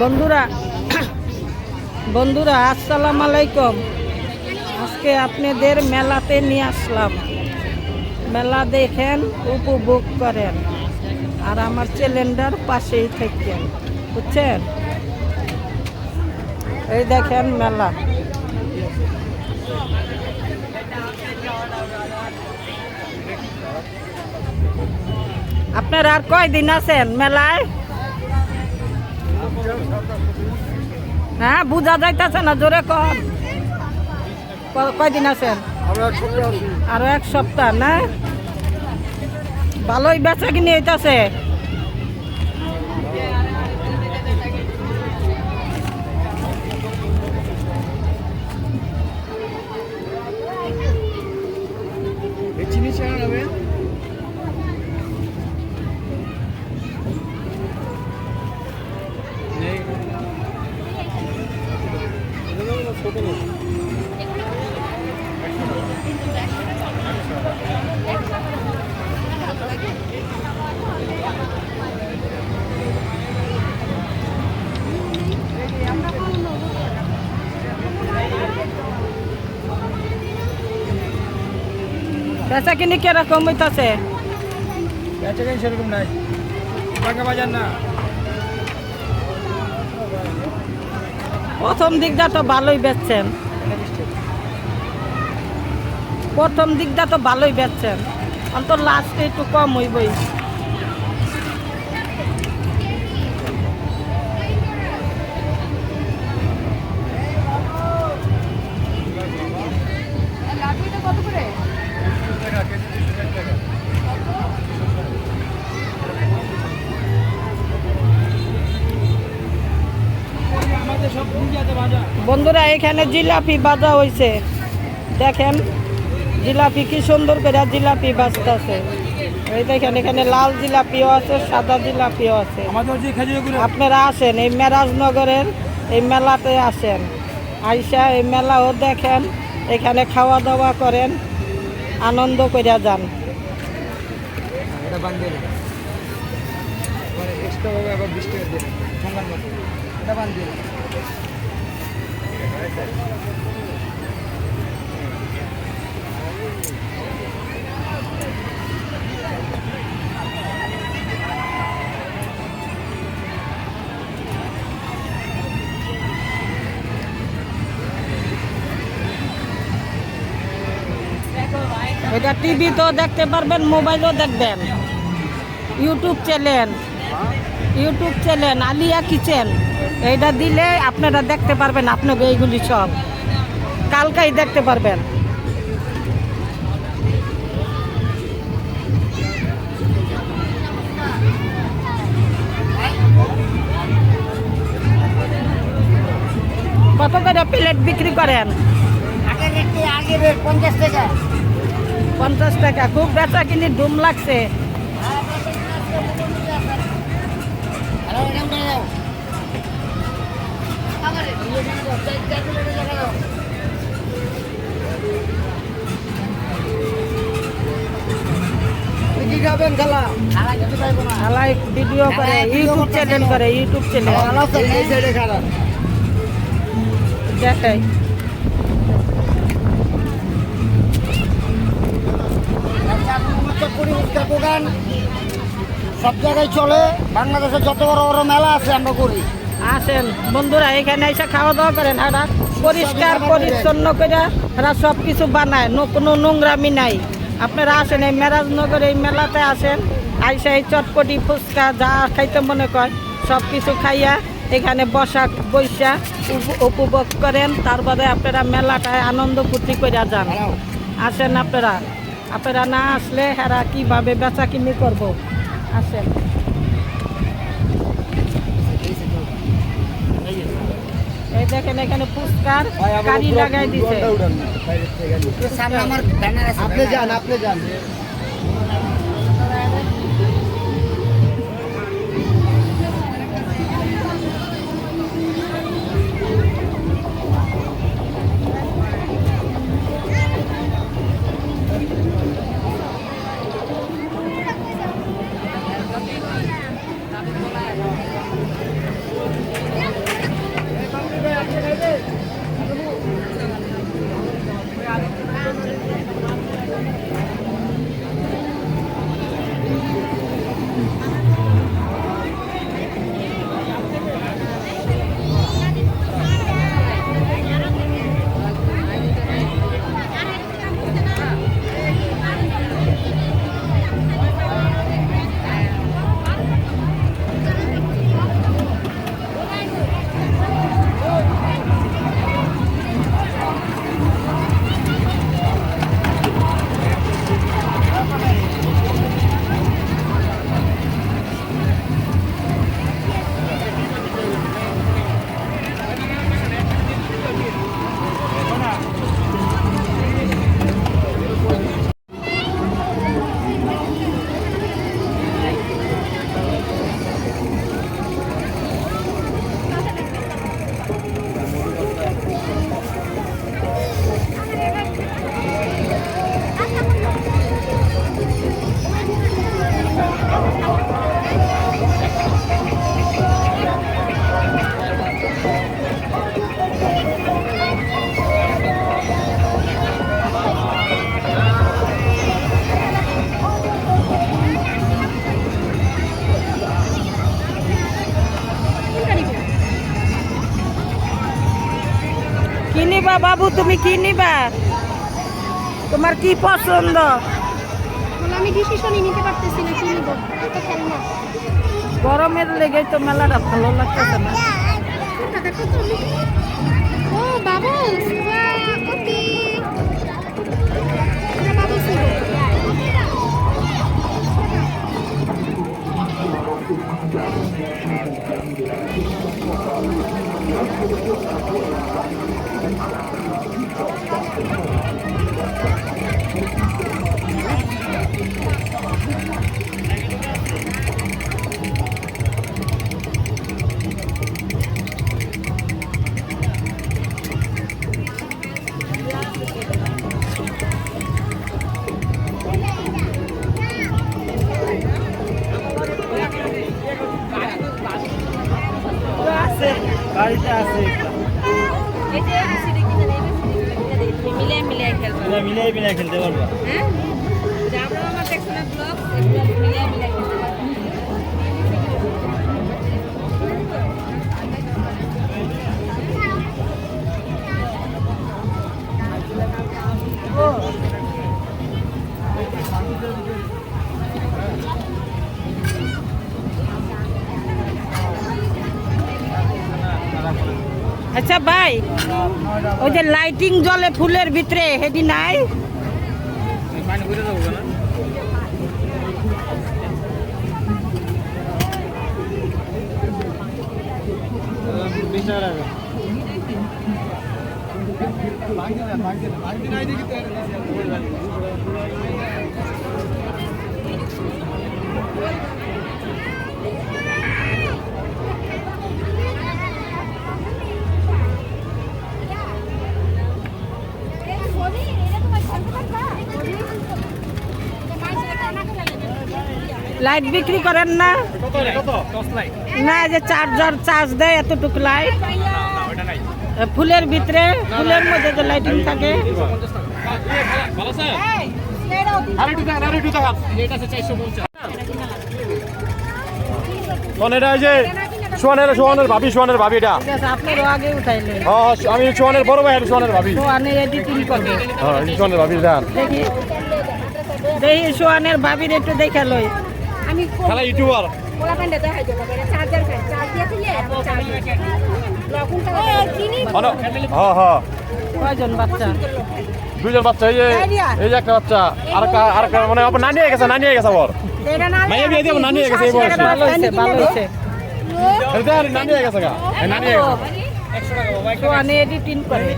বন্ধুরা বন্ধুরা, আসসালাম আলাইকুম। আজকে আপনাদের মেলাতে নিয়ে আসলাম। মেলা দেখেন, উপভোগ করেন। আর আমার সিলিন্ডার পাশেই থাকেন, বুঝছেন? এই দেখেন মেলা। আপনার আর কয়দিন আছেন মেলায়? হ্যাঁ বুঝা যাইতেছে না জোরে কন। কয়দিন আছেন? আরও এক সপ্তাহ না? ভালোই বেচা কিনে হইতাছে। বেচা কিনি কীরকম হইতাছে? বেচা কিনি সেরকম নাই। বাজার না। প্রথম দিকটা তো ভালোই বেচছেন। প্রথম দিকটা তো ভালোই বেচছেন। অন্তর লাস্টে একটু কম হইবই। বন্ধুরা এখানে জিলাপি বাজা হইছে। দেখেন জিলাপি কি সুন্দর করে জিলাপি বাজতেছে এই দেখেন এখানে লাল জিলাপিও আছে সাদা জিলাপিও আছে। আপনারা আসেন এই মেরাজনগরের এই মেলাতে আসেন। আইসা এই মেলাও দেখেন এখানে খাওয়া দাওয়া করেন আনন্দ করে যান। আবার বিশ টাকা এটা এটা টিভি তো দেখতে পারবেন মোবাইলও দেখবেন। YouTube channel YouTube channel Alia kitchen এইটা দিলে আপনারা দেখতে পারবেন, আপনাকে এইগুলি সব। কালকাই দেখতে পারবেন। কত করে প্লেট বিক্রি করেন? পঞ্চাশ টাকা, খুব বেচা কিনি, ডুম লাগছে। কি খাবেন খালা? খালা ভিডিও করে ইউটিউব চ্যানেল করে ইউটিউব চ্যানেল দেখাই। সব জায়গায় চলে বাংলাদেশে যত বড় বড় মেলা আছে আমরা করি। আসেন। বন্ধুরা, এখানে এসে খাওয়া দাওয়া করেন। এরা পরিষ্কার, পরিচ্ছন্ন করে এরা সব কিছু বানায় কোনো নোংরামি নাই। আপনারা আসেন এই মেরাজনগর, এই মেলাতে আসেন। আইসা এই চটপটি, ফুচকা, যা খাইতে মনে কয় সব কিছু খাইয়া এখানে বসা বৈশা উপ- উপভোগ করেন। তারপরে আপনারা মেলাটায় আনন্দ ফুর্তি করে যান। আসেন আপনারা। আপনারা না আসলে হেরা কীভাবে বেচা কিনি করব? আসেন। দেখেন এখানে পুস্কার গাড়ি লাগাই দিছে। আপনি যান আপনি যান। তুমি কি নিবা? তোমার কি পছন্দ? আমি ডিসিশনই নিতে পারতেছি না কি নিব? তো খেলনা গরমের লেগে তো মেলাটা ভালো লাগতেছে না। ও বাহ কপি Thank you. মিলাই খেলতে পারবা। হ্যাঁ? যাব আমার দেখছ না ব্লগ এগুলো মিলিয়ে মিলিয়ে খেলতে পারব। আচ্ছা ভাই ওই যে লাইটিং জ্বলে ফুলের ভিতরে হেডি নাই পানি ঘুরে যাব না বিশ টাকা লাইট বিক্রি করেন না। না যে চার্জার চার্জ দেয় এতটুকু লাইট ফুলের ভিতরে ফুলের মধ্যে যে লাইটিং থাকে। সোহানের সোহানের ভাবি এটা। আগে উঠাইলেন হ্যাঁ আমি সোহানের বড় ভাই ভাবি। সোয়ানের হ্যাঁ ভাবি দেখি। দেখি সোয়ানের ভাবির একটু দেখে লই। আমি খেলা ইউটিউবার। কোলা প্যান্ডে দেখাই দেবো চার্জার ফ্যান চার্জ দিয়ে দিলে চার্জ। লকুন টাকা কিনি হ্যাঁ হ্যাঁ হ্যাঁ। কয়জন বাচ্চা? দুইজন বাচ্চা এই যে এই যে একটা বাচ্চা আর আর মানে আবার নানি হয়ে গেছে নানি হয়ে গেছে আবার। মাইয়া বিয়ে দিব নানি হয়ে গেছে এই বয়সে। ভালো হয়েছে ভালো হয়েছে নানি হয়ে গেছে গা। নানি হয়ে গেছে। সোয়ানে এডিটিং করে।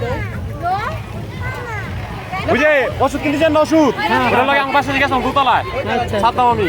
ওই ওষুধ কিনতে যান ওষুধ? ওটা লাগে আমার পাশে গেছিলাম দুতলায় আচ্ছা। ছাড়তাম আমি।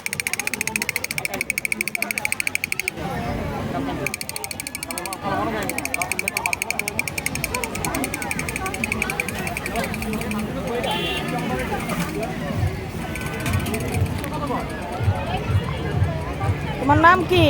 তোমার নাম কি?